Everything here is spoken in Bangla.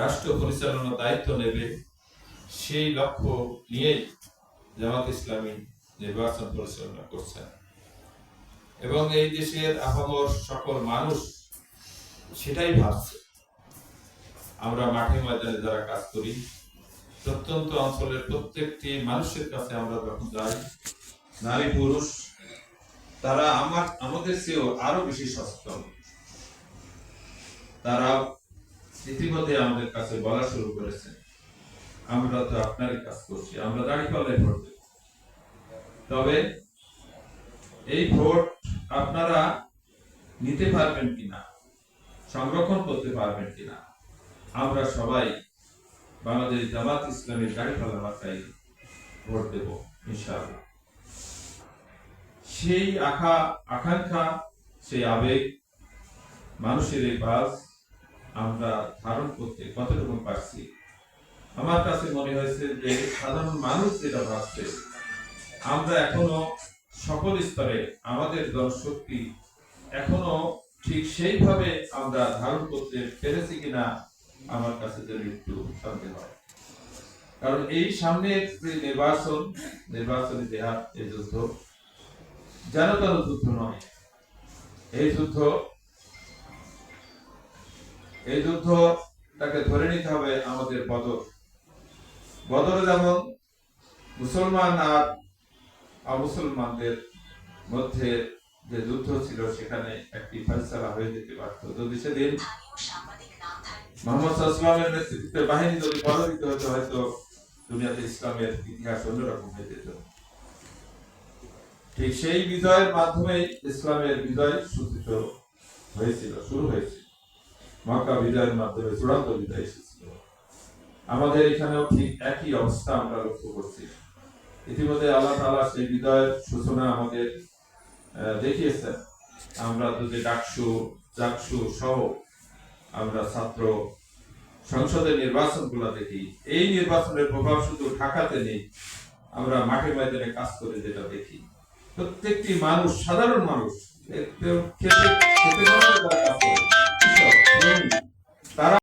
রাষ্ট্র পরিচালনার দায়িত্ব নেবে, সেই লক্ষ্য নিয়েই জামাত ইসলামী নির্বাচন পরিচালনা করছেন এবং এই দেশের আপামর সকল মানুষ সেটাই ভাবছে। আমরা মাঠে ময়দানে যারা কাজ করি, প্রত্যন্ত অঞ্চলের প্রত্যেকটি মানুষের কাছে আমরা যখন যাই, নারী পুরুষ, তারা আমার, আমাদের চেয়েও আরও বেশি সচেতন। তারা ইতিমধ্যে আমাদের কাছে বলা শুরু করেছে আমরা তো আপনারই কাজ করছি, আমরা দাঁড়ি পাল্লায় ভোট দেব। তবে এই ভোট আপনারা নিতে পারবেন কিনা, সংরক্ষণ করতে পারবেন কিনা, আমরা সবাই বাংলাদেশ জামাত ইসলামের গাড়ি পাল্লা মাথায় ভোট দেব, ইনশাআল্লাহ। সেই আশা আকাঙ্ক্ষা, সেই আবেগ, মানুষের এই বাস আমরা ধারণ করতে কতটুকু পারছি? আমার কাছে মনে হয়েছে যে সাধারণ মানুষ যেটা ভাবছে, আমরা এখনও সকল স্তরে আমাদের জনশক্তি এখনও ঠিক সেইভাবে আমরা ধারণ করতে পেরেছি কিনা আমার কাছে যেন একটু সন্দেহ হয়। কারণ এই সামনের যে নির্বাচন, নির্বাচনী দেহাত, এই যুদ্ধ, যেন তেন যুদ্ধ নয়। এই যুদ্ধ এই যুদ্ধ তাকে ধরে নিতে হবে আমাদের বদর। বদরে যেমন মুসলমান আর অমুসলমানদের মধ্যে যে যুদ্ধ ছিল, সেখানে একটি ফয়সালা হয়ে যেতে পারত। যদি সেদিন নেতৃত্বে বাহিনী যদি পরাজিত হতো, হয়তো দুনিয়াতে ইসলামের ইতিহাস অন্যরকম হয়ে যেত। ঠিক সেই বিজয়ের মাধ্যমে ইসলামের বিজয় সূচিত হয়েছিল, শুরু হয়েছিল। মক্কা বিজয়ের মাধ্যমে চূড়ান্ত বিজয় এসেছিল। আমাদের এখানেও ঠিক একই অবস্থা আমরা লক্ষ্য করছি। ইতিমধ্যে আল্লাহ তাআলা সেই বিজয়ের সূচনা আমাদের দেখিয়েছেন। আমরা যদি ডাকসু চাকসু সহ আমরা ছাত্র সংসদের নির্বাচনগুলো দেখি। এই নির্বাচনের প্রভাব শুধু ঢাকাতে নেই, আমরা মাঠে ময়দানে কাজ করে যেটা দেখি। প্রত্যেকটি মানুষ, সাধারণ মানুষ খেতে খেতে